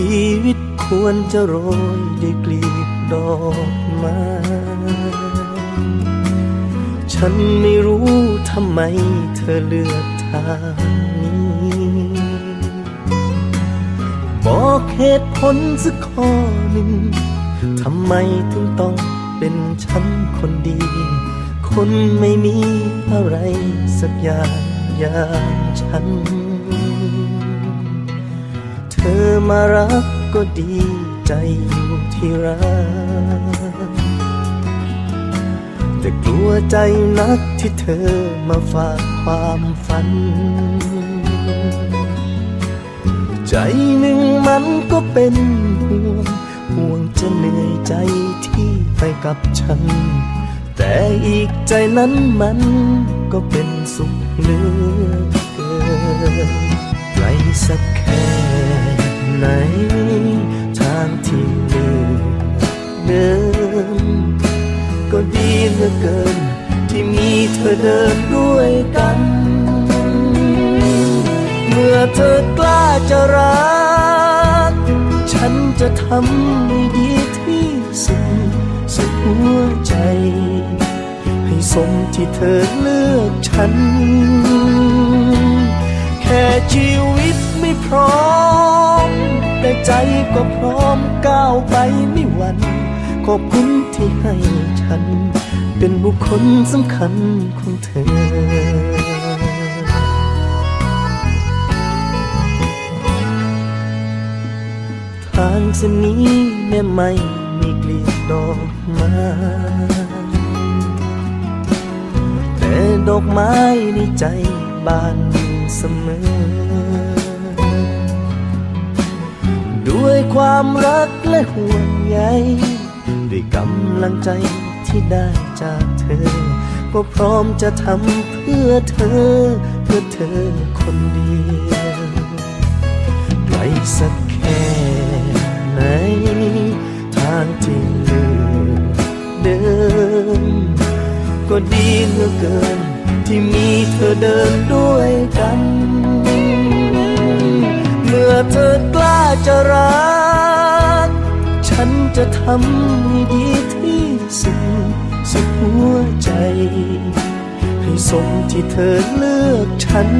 ชีวิตควรจะโรยด้วยกลีบดอกไม้ฉันไม่รู้ทำไมเธอเลือกทางนี้ บอกเหตุผลสักข้อหนึ่งทำไมถึงต้องเป็นฉันคนดี คนไม่มีอะไรสักอย่างอย่างฉัน อมารักก็ดีใจอยู่ที่รัก แต่กลัวใจนักที่เธอมาฝากความฝัน ใจหนึ่งมันก็เป็นห่วงห่วงจะเหนื่อยใจที่ไปกับฉัน แต่อีกใจนั้นมันก็เป็นสุขเหลือเกินไกลสักแค่ เธอดินด้วยกัน เมื่อเธอกล้าจะรัก ฉันจะทำให้ดีที่สุดสุดหัวใจ ให้สมที่เธอเลือกฉัน แค่ชีวิตไม่พร้อม แต่ใจก็พร้อมก้าวไปไม่หวั่น ขอบคุณที่ให้ฉัน เป็นบุคคลสำคัญของเธอทางเส้นนี้แม้ไม่มีกลีบดอกไม้แต่ดอกไม้ในใจบานเสมอ ด้วยความรักและห่วงใย ด้วยกำลังใจที่ได้จากเธอ ก็พร้อมจะทำเพื่อเธอ เพื่อเธอคนเดียวไกลสักแค่ไหน ทางที่เลือกเดินก็ดีเหลือเกิน ที่มีเธอเดินด้วยกัน เมื่อเธอกล้าจะรัก จะทำให้ดีที่สุดสุดหัวใจ ให้สมที่เธอเลือกฉัน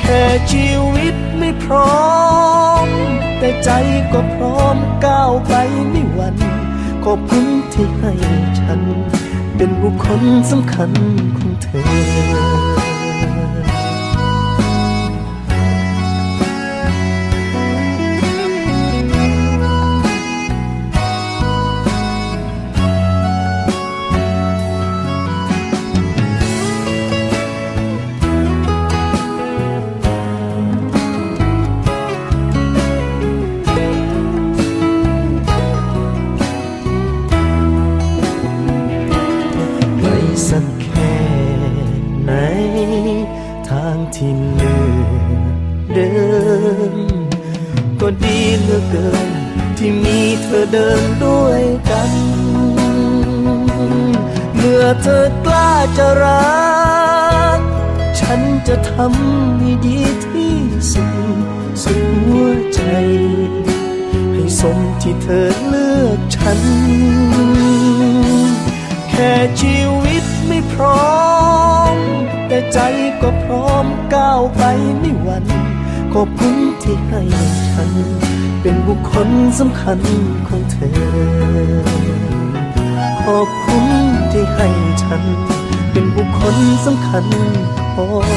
แค่ชีวิตไม่พร้อม แต่ใจก็พร้อมก้าวไปไม่หวั่นขอบคุณที่ให้ฉัน เป็นบุคคลสำคัญของเธอ ที่เลือกเดินก็ดีเหลือเกิน ที่มีเธอเดินด้วยกัน เมื่อเธอกล้าจะรัก ฉันจะทำให้ดีที่สุดสุดหัวใจ ให้สมที่เธอเลือกฉัน แค่ชีวิต ใจก็พร้อมก้าวไปไม่หวั่นขอบคุณที่ให้ฉัน เป็นบุคคลสำคัญของเธอ ขอบคุณที่ให้ฉัน เป็นบุคคลสำคัญของ